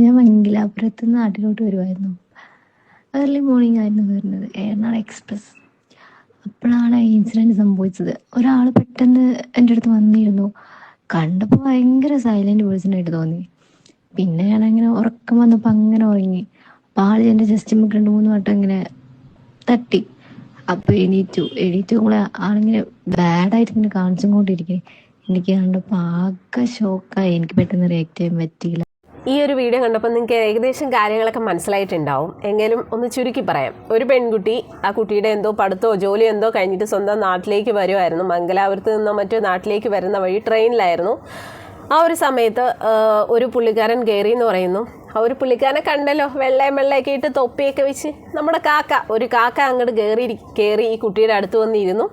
ഞാൻ മംഗലാപുരത്ത് നാട്ടിലോട്ട് വരുമായിരുന്നു ഏർലി മോർണിംഗ് ആയിരുന്നു വരുന്നത്. എറണാകുളം എക്സ്പ്രസ് അപ്പോഴാണ് ഇൻസിഡന്റ് സംഭവിച്ചത്. ഒരാൾ പെട്ടെന്ന് എന്റെ അടുത്ത് വന്നിരുന്നു. കണ്ടപ്പോൾ ഭയങ്കര സൈലന്റ് പേഴ്സണായിട്ട് തോന്നി. പിന്നെ ഞാൻ അങ്ങനെ ഉറക്കം വന്നപ്പോൾ അങ്ങനെ ഉറങ്ങി. അപ്പോൾ ആൾ എന്റെ ജസ്റ്റ് നമുക്ക് രണ്ട് മൂന്ന് വട്ടം ഇങ്ങനെ തട്ടി. അപ്പോൾ എണീറ്റു. എണീറ്റു കൂടെ ആളിങ്ങനെ ബാഡായിട്ട് ഇങ്ങനെ കാണിച്ചും കൊണ്ടിരിക്കേ എനിക്ക് കണ്ടപ്പോൾ ആകെ ഷോക്കായി എനിക്ക് പെട്ടെന്ന് റിയാക്ട് ചെയ്യാൻ പറ്റിയില്ല. ഈ ഒരു വീഡിയോ കണ്ടപ്പോൾ നിങ്ങൾക്ക് ഏകദേശം കാര്യങ്ങളൊക്കെ മനസ്സിലായിട്ടുണ്ടാവും. എങ്കിലും ഒന്ന് ചുരുക്കി പറയാം. ഒരു പെൺകുട്ടി ആ കുട്ടിയുടെ എന്തോ പഠിത്തോ ജോലിയോ എന്തോ കഴിഞ്ഞിട്ട് സ്വന്തം നാട്ടിലേക്ക് വരുമായിരുന്നു മംഗലാപുരത്ത് നിന്നോ മറ്റോ നാട്ടിലേക്ക് വരുന്ന വഴി ട്രെയിനിലായിരുന്നു. ആ ഒരു സമയത്ത് ഒരു പുള്ളിക്കാരൻ കയറി എന്ന് പറയുന്നു. ആ ഒരു പുള്ളിക്കാരനെ കണ്ടല്ലോ. വെള്ളയും വെള്ളയൊക്കെ ഇട്ട് തൊപ്പിയൊക്കെ വെച്ച്. നമ്മുടെ കാക്ക ഒരു കാക്ക അങ്ങോട്ട് കയറി കയറി ഈ കുട്ടിയുടെ അടുത്ത് വന്നിരുന്നു.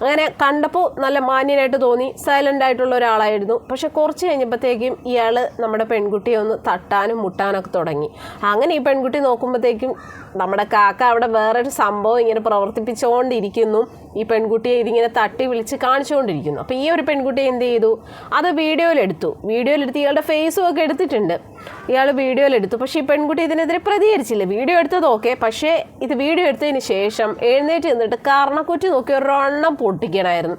അങ്ങനെ കണ്ടപ്പോൾ നല്ല മാന്യനായിട്ട് തോന്നി സൈലന്റ് ആയിട്ടുള്ള ഒരാളായിരുന്നു. പക്ഷെ കുറച്ച് കഴിഞ്ഞപ്പോഴത്തേക്കും ഇയാൾ നമ്മുടെ പെൺകുട്ടിയെ ഒന്ന് തട്ടാനും മുട്ടാനൊക്കെ തുടങ്ങി. അങ്ങനെ ഈ പെൺകുട്ടി നോക്കുമ്പോഴത്തേക്കും നമ്മുടെ കാക്ക അവിടെ വേറൊരു സംഭവം ഇങ്ങനെ പ്രവർത്തിപ്പിച്ചുകൊണ്ടിരിക്കുന്നു. ഈ പെൺകുട്ടിയെ ഇതിങ്ങനെ തട്ടി വിളിച്ച് കാണിച്ചുകൊണ്ടിരിക്കുന്നു. അപ്പോൾ ഈ ഒരു പെൺകുട്ടി എന്ത് ചെയ്തു? അത് വീഡിയോയിലെടുത്തു. വീഡിയോയിലെടുത്ത് ഇയാളുടെ ഫേസും ഒക്കെ എടുത്തിട്ടുണ്ട്. ഇയാൾ വീഡിയോയിലെടുത്തു. പക്ഷേ ഈ പെൺകുട്ടി ഇതിനെതിരെ പ്രതികരിച്ചില്ല. വീഡിയോ എടുത്തത് ഓക്കെ. പക്ഷേ ഇത് വീഡിയോ എടുത്തതിന് ശേഷം എഴുന്നേറ്റ് നിന്നിട്ട് കാരണക്കുറ്റി നോക്കി ഒരെണ്ണം പൊട്ടിക്കണമായിരുന്നു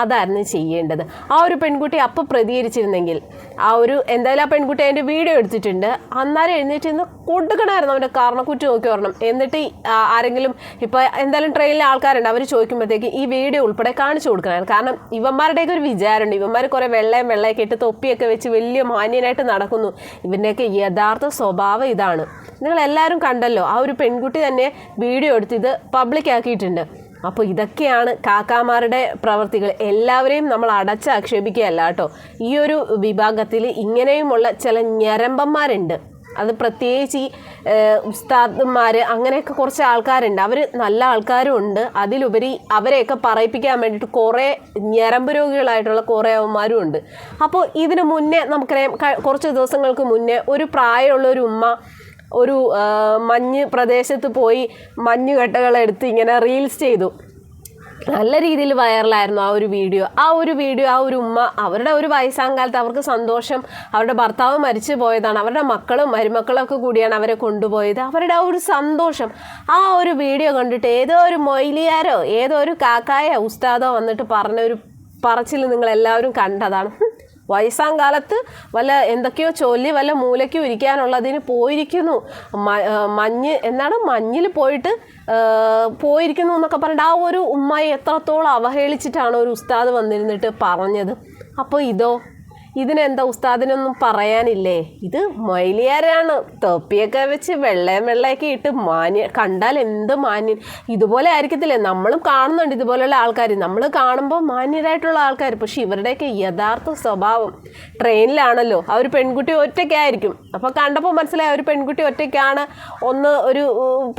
അതായിരുന്നു ചെയ്യേണ്ടത്. ആ ഒരു പെൺകുട്ടി അപ്പോൾ പ്രതികരിച്ചിരുന്നെങ്കിൽ ആ ഒരു എന്തായാലും ആ പെൺകുട്ടി അതിന്റെ വീഡിയോ എടുത്തിട്ടുണ്ട്. അന്നേരം എഴുന്നേറ്റ് നിന്ന് കൊടുക്കണമായിരുന്നു അവന്റെ കാരണക്കുറ്റി നോക്കി വരണം എന്നിട്ട് ആരെങ്കിലും ഇപ്പോൾ എന്തായാലും ട്രെയിനിലെ ആൾക്കാരുണ്ട്. അവർ ചോദിക്കുമ്പോഴത്തേക്ക് ഈ വീഡിയോ ഉൾപ്പെടെ കാണിച്ചു കൊടുക്കണം കാരണം ഇവന്മാരുടെയൊക്കെ ഒരു വിചാരമുണ്ട്. ഇവന്മാർ കുറേ വെള്ളയും വെള്ളയൊക്കെ ഇട്ട് തൊപ്പിയൊക്കെ വെച്ച് വലിയ മാന്യനായിട്ട് നടക്കുന്നു. ഇവന്റെയൊക്കെ യഥാർത്ഥ സ്വഭാവം ഇതാണ്. നിങ്ങൾ എല്ലാവരും കണ്ടല്ലോ ആ ഒരു പെൺകുട്ടി തന്നെ വീഡിയോ എടുത്ത് ഇത് പബ്ലിക് ആക്കിയിട്ടുണ്ട്. അപ്പോൾ ഇതൊക്കെയാണ് കാക്കാമാരുടെ പ്രവൃത്തികൾ എല്ലാവരെയും നമ്മൾ അടച്ച് ആക്ഷേപിക്കുകയല്ല കേട്ടോ. ഈ ഒരു വിഭാഗത്തിൽ ഇങ്ങനെയുമുള്ള ചില ഞരമ്പന്മാരുണ്ട്. അത് പ്രത്യേകിച്ച് ഈ ഉസ്താദ്മാർ അങ്ങനെയൊക്കെ കുറച്ച് ആൾക്കാരുണ്ട്. അവർ നല്ല ആൾക്കാരും ഉണ്ട്. അതിലുപരി അവരെയൊക്കെ പറയിപ്പിക്കാൻ വേണ്ടിയിട്ട് കുറേ ഞരമ്പ് രോഗികളായിട്ടുള്ള കുറേ അവന്മാരും ഉണ്ട്. അപ്പോൾ ഇതിന് മുന്നേ നമുക്കറിയാം കുറച്ച് ദിവസങ്ങൾക്ക് മുന്നേ ഒരു പ്രായമുള്ള ഒരു ഉമ്മ ഒരു മഞ്ഞ് പ്രദേശത്ത് പോയി മഞ്ഞ് കട്ടകളെടുത്ത് ഇങ്ങനെ റീൽസ് ചെയ്തു. നല്ല രീതിയിൽ വൈറലായിരുന്നു ആ ഒരു വീഡിയോ ആ ഒരു വീഡിയോ ആ ഒരു ഉമ്മ അവരുടെ ഒരു വയസ്സാം കാലത്ത് അവർക്ക് സന്തോഷം. അവരുടെ ഭർത്താവ് മരിച്ചു പോയതാണ്. അവരുടെ മക്കളും മരുമക്കളും ഒക്കെ കൂടിയാണ് അവരെ കൊണ്ടുപോയത്. അവരുടെ ആ ഒരു സന്തോഷം. ആ ഒരു വീഡിയോ കണ്ടിട്ട് ഏതോ ഒരു മൊയിലിയാരോ ഏതോ ഒരു കാക്കായോ ഉസ്താദോ വന്നിട്ട് പറഞ്ഞ ഒരു പറച്ചിൽ നിങ്ങൾ എല്ലാവരും കണ്ടതാണ് വയസ്സാം കാലത്ത് വല്ല എന്തൊക്കെയോ ചൊല്ലി വല്ല മൂലയ്ക്കും ഇരിക്കാനുള്ളതിന് പോയിരിക്കുന്നു. മഞ്ഞ് എന്താണ് മഞ്ഞിൽ പോയിട്ട് പോയിരിക്കുന്നു എന്നൊക്കെ പറഞ്ഞിട്ട് ആ ഒരു ഉമ്മയെ എത്രത്തോളം അവഹേളിച്ചിട്ടാണ് ഒരു ഉസ്താദ് വന്നിരുന്നിട്ട് പറഞ്ഞത്? അപ്പോൾ ഇതോ? ഇതിനെന്താ ഉസ്താദിനൊന്നും പറയാനില്ലേ? ഇത് മൈലിയാരാണ്. തൊപ്പിയൊക്കെ വെച്ച് വെള്ളയും വെള്ളയൊക്കെ ഇട്ട് മാന്യ കണ്ടാൽ എന്ത് മാന്യൻ ഇതുപോലെ ആയിരിക്കത്തില്ലേ? നമ്മളും കാണുന്നുണ്ട് ഇതുപോലെയുള്ള ആൾക്കാർ നമ്മൾ കാണുമ്പോൾ മാന്യരായിട്ടുള്ള ആൾക്കാർ പക്ഷെ ഇവരുടെയൊക്കെ യഥാർത്ഥ സ്വഭാവം ട്രെയിനിലാണല്ലോ. ആ ഒരു പെൺകുട്ടി ഒറ്റയ്ക്കായിരിക്കും. അപ്പോൾ കണ്ടപ്പോൾ മനസ്സിലായി ഒരു പെൺകുട്ടി ഒറ്റയ്ക്കാണ്. ഒന്ന് ഒരു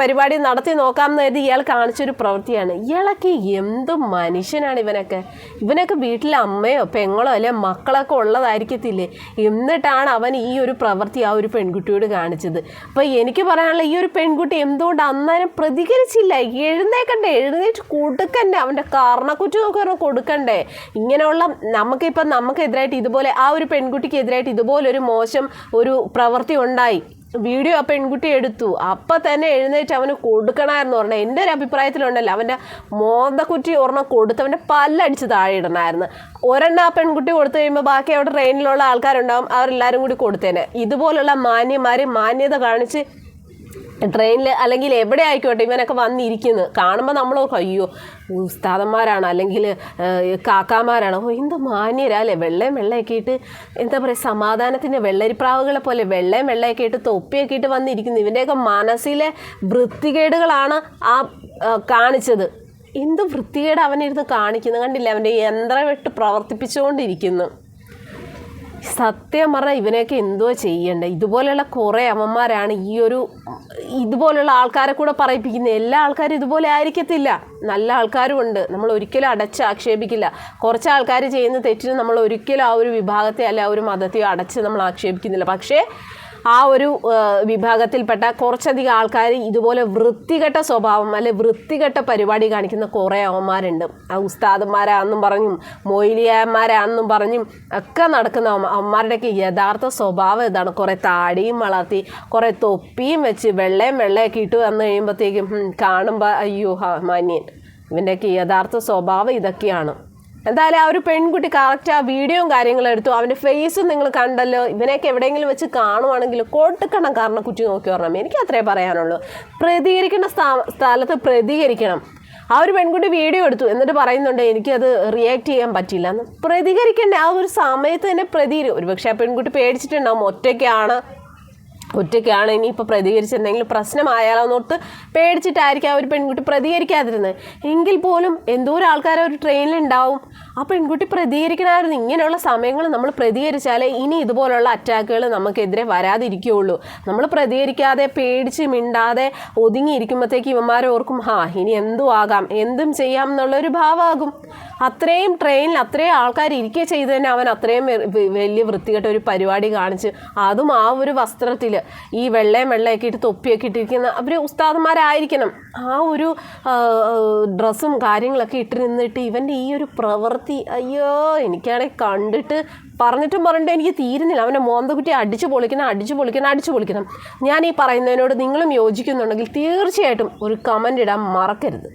പരിപാടി നടത്തി നോക്കാമെന്ന് കരുതി ഇയാൾ കാണിച്ചൊരു പ്രവൃത്തിയാണ്. ഇയാളൊക്കെ എന്ത് മനുഷ്യനാണ് ഇവനൊക്കെ? ഇവനൊക്കെ വീട്ടിലെ അമ്മയോ പെങ്ങളോ അല്ലെ മക്കളൊക്കെ ഉള്ളതായിരിക്കത്തില്ലേ എന്നിട്ടാണ് അവൻ ഈ ഒരു പ്രവൃത്തി ആ ഒരു പെൺകുട്ടിയോട് കാണിച്ചത്. അപ്പോൾ എനിക്ക് പറയാനുള്ള ഈ ഒരു പെൺകുട്ടി എന്തുകൊണ്ട് അന്നേരം പ്രതികരിച്ചില്ല? എഴുന്നേക്കണ്ടേ? എഴുന്നേറ്റ് കൊടുക്കണ്ടേ? അവന്റെ കാരണക്കുറ്റി പറഞ്ഞാൽ കൊടുക്കണ്ടേ? ഇങ്ങനെയുള്ള നമുക്കിപ്പം നമുക്കെതിരായിട്ട് ഇതുപോലെ ആ ഒരു പെൺകുട്ടിക്ക് എതിരായിട്ട് ഇതുപോലൊരു മോശം ഒരു പ്രവൃത്തി ഉണ്ടായി. വീഡിയോ ആ പെൺകുട്ടി എടുത്തു. അപ്പം തന്നെ എഴുന്നേറ്റ് അവന് കൊടുക്കണമായിരുന്നു പറഞ്ഞാൽ എന്റെ ഒരു അഭിപ്രായത്തിലുണ്ടല്ലോ അവന്റെ മോന്തക്കുറ്റി ഒരെണ്ണം കൊടുത്ത് അവന്റെ പല്ലടിച്ച് താഴെ ഇടണമായിരുന്നു ഒരെണ്ണം ആ പെൺകുട്ടി കൊടുത്തു കഴിയുമ്പോൾ ബാക്കി അവിടെ ട്രെയിനിലുള്ള ആൾക്കാരുണ്ടാവും അവരെല്ലാവരും കൂടി കൊടുത്തേനെ. ഇതുപോലുള്ള മാന്യന്മാർ മാന്യത കാണിച്ച് ട്രെയിനിൽ അല്ലെങ്കിൽ എവിടെ ആയിക്കോട്ടെ ഇവനൊക്കെ വന്നിരിക്കുന്നു. കാണുമ്പോൾ നമ്മൾ അയ്യോ ഉസ്താദന്മാരാണ് അല്ലെങ്കിൽ കാക്കാമാരാണ്. ഓ എന്ത് മാന്യരാ അല്ലേ? വെള്ളയും വെള്ളയൊക്കെ ഇട്ട് എന്താ പറയുക സമാധാനത്തിന്റെ വെള്ളരിപ്രാവുകളെ പോലെ വെള്ളയും വെള്ളയൊക്കെ ഇട്ട് തൊപ്പിയൊക്കെ ഇട്ട് വന്നിരിക്കുന്നു. ഇവന്റെയൊക്കെ മനസ്സിലെ വൃത്തികേടുകളാണ് ആ കാണിച്ചത്. എന്ത് വൃത്തികേട് അവനിരുന്ന് കാണിക്കുന്നു കണ്ടില്ല? അവന്റെ യന്ത്രം ഇട്ട് പ്രവർത്തിപ്പിച്ചുകൊണ്ടിരിക്കുന്നു. സത്യം പറഞ്ഞാൽ ഇവനെയൊക്കെ എന്തോ ചെയ്യണ്ടേ? ഇതുപോലെയുള്ള കുറേ അമ്മമാരാണ് ഈ ഒരു ഇതുപോലുള്ള ആൾക്കാരെ കൂടെ പറയിപ്പിക്കുന്ന എല്ലാ ആൾക്കാരും ഇതുപോലെ ആയിരിക്കത്തില്ല. നല്ല ആൾക്കാരും ഉണ്ട്. നമ്മൾ ഒരിക്കലും അടച്ച് ആക്ഷേപിക്കില്ല. കുറച്ച് ആൾക്കാർ ചെയ്യുന്ന തെറ്റിന് നമ്മൾ ഒരിക്കലും ആ ഒരു വിഭാഗത്തെ അല്ല ആ ഒരു മതത്തെയോ അടച്ച് നമ്മൾ ആക്ഷേപിക്കുന്നില്ല. പക്ഷേ ആ ഒരു വിഭാഗത്തിൽപ്പെട്ട കുറച്ചധികം ആൾക്കാർ ഇതുപോലെ വൃത്തികെട്ട സ്വഭാവം അല്ലെ വൃത്തികെട്ട പരിപാടി കാണിക്കുന്ന കുറേ അവന്മാരുണ്ട്. ആ ഉസ്താദന്മാരാന്നും പറഞ്ഞും മൊയിലിയാന്മാരാന്നും പറഞ്ഞും ഒക്കെ നടക്കുന്ന അവന്മാ- അവന്മാരുടെയൊക്കെ യഥാർത്ഥ സ്വഭാവം ഇതാണ്. കുറേ താടിയും വളർത്തി കുറേ തൊപ്പിയും വെച്ച് വെള്ളയും വെള്ളയൊക്കെ ഇട്ട് വന്നു കഴിയുമ്പോഴത്തേക്കും കാണുമ്പോൾ അയ്യോ മാന്യൻ. ഇവന്റെയൊക്കെ യഥാർത്ഥ സ്വഭാവം ഇതൊക്കെയാണ്. എന്തായാലും ആ ഒരു പെൺകുട്ടി കറക്റ്റ് ആ വീഡിയോയും കാര്യങ്ങളും എടുത്തു. അവന്റെ ഫേസും നിങ്ങൾ കണ്ടല്ലോ. ഇവനെയൊക്കെ എവിടെയെങ്കിലും വെച്ച് കാണുവാണെങ്കിൽ കൊടുക്കണം കാരണം കുറ്റി നോക്കി പറഞ്ഞാൽ എനിക്ക് അത്രേ പറയാനുള്ളൂ. പ്രതികരിക്കേണ്ട സ്ഥാ- സ്ഥലത്ത് പ്രതികരിക്കണം. ആ ഒരു പെൺകുട്ടി വീഡിയോ എടുത്തു. എന്നിട്ട് പറയുന്നുണ്ട് എനിക്കത് റിയാക്ട് ചെയ്യാൻ പറ്റില്ല എന്ന്. പ്രതികരിക്കേണ്ട ആ ഒരു സമയത്ത് തന്നെ പ്രതികരിക്കും ഒരുപക്ഷെ ആ പെൺകുട്ടി പേടിച്ചിട്ടുണ്ടാവും ഒറ്റയ്ക്കാണ്. ഒറ്റയ്ക്കാണ് ഇനിയിപ്പോൾ പ്രതികരിച്ചിട്ടുണ്ടെങ്കിൽ പ്രശ്നമായാലോ എന്നോർത്ത് പേടിച്ചിട്ടായിരിക്കും ആ ഒരു പെൺകുട്ടി പ്രതികരിക്കാതിരുന്നത് എങ്കിൽ പോലും എന്തോരം ആൾക്കാർ ഒരു ട്രെയിനിലുണ്ടാവും. ആ പെൺകുട്ടി പ്രതികരിക്കണമായിരുന്നു. ഇങ്ങനെയുള്ള സമയങ്ങൾ നമ്മൾ പ്രതികരിച്ചാലേ ഇനി ഇതുപോലുള്ള അറ്റാക്കുകൾ നമുക്കെതിരെ വരാതിരിക്കുകയുള്ളൂ. നമ്മൾ പ്രതികരിക്കാതെ പേടിച്ച് മിണ്ടാതെ ഒതുങ്ങിയിരിക്കുമ്പോഴത്തേക്ക് ഇവന്മാരെ ഓർക്കും ഹാ ഇനി എന്തും ആകാം എന്തും ചെയ്യാം എന്നുള്ളൊരു ഭാവമാകും അത്രയും ട്രെയിനിൽ അത്രയും ആൾക്കാർ ഇരിക്കുക ചെയ്തു തന്നെ അവൻ അത്രയും വലിയ വൃത്തികെട്ട ഒരു പരിപാടി കാണിച്ച് അതും ആ ഒരു വസ്ത്രത്തിൽ ഈ വെള്ളയും വെള്ളയൊക്കെ ഇട്ട് തൊപ്പിയൊക്കെ ഇട്ടിരിക്കുന്ന അവർ ഉസ്താദന്മാരായിരിക്കണം. ആ ഒരു ഡ്രസ്സും കാര്യങ്ങളൊക്കെ ഇട്ട് നിന്നിട്ട് ഇവന്റെ ഈ ഒരു പ്രവൃത്തി അയ്യോ എനിക്കാണെങ്കിൽ കണ്ടിട്ട് പറഞ്ഞിട്ടും പറഞ്ഞിട്ട് എനിക്ക് തീരുന്നില്ല. അവന്റെ മോന്തകുറ്റി അടിച്ചു പൊളിക്കണം അടിച്ചു പൊളിക്കണം അടിച്ചു പൊളിക്കണം. ഞാൻ ഈ പറയുന്നതിനോട് നിങ്ങളും യോജിക്കുന്നുണ്ടെങ്കിൽ തീർച്ചയായിട്ടും ഒരു കമന്റ് ഇടാൻ മറക്കരുത്.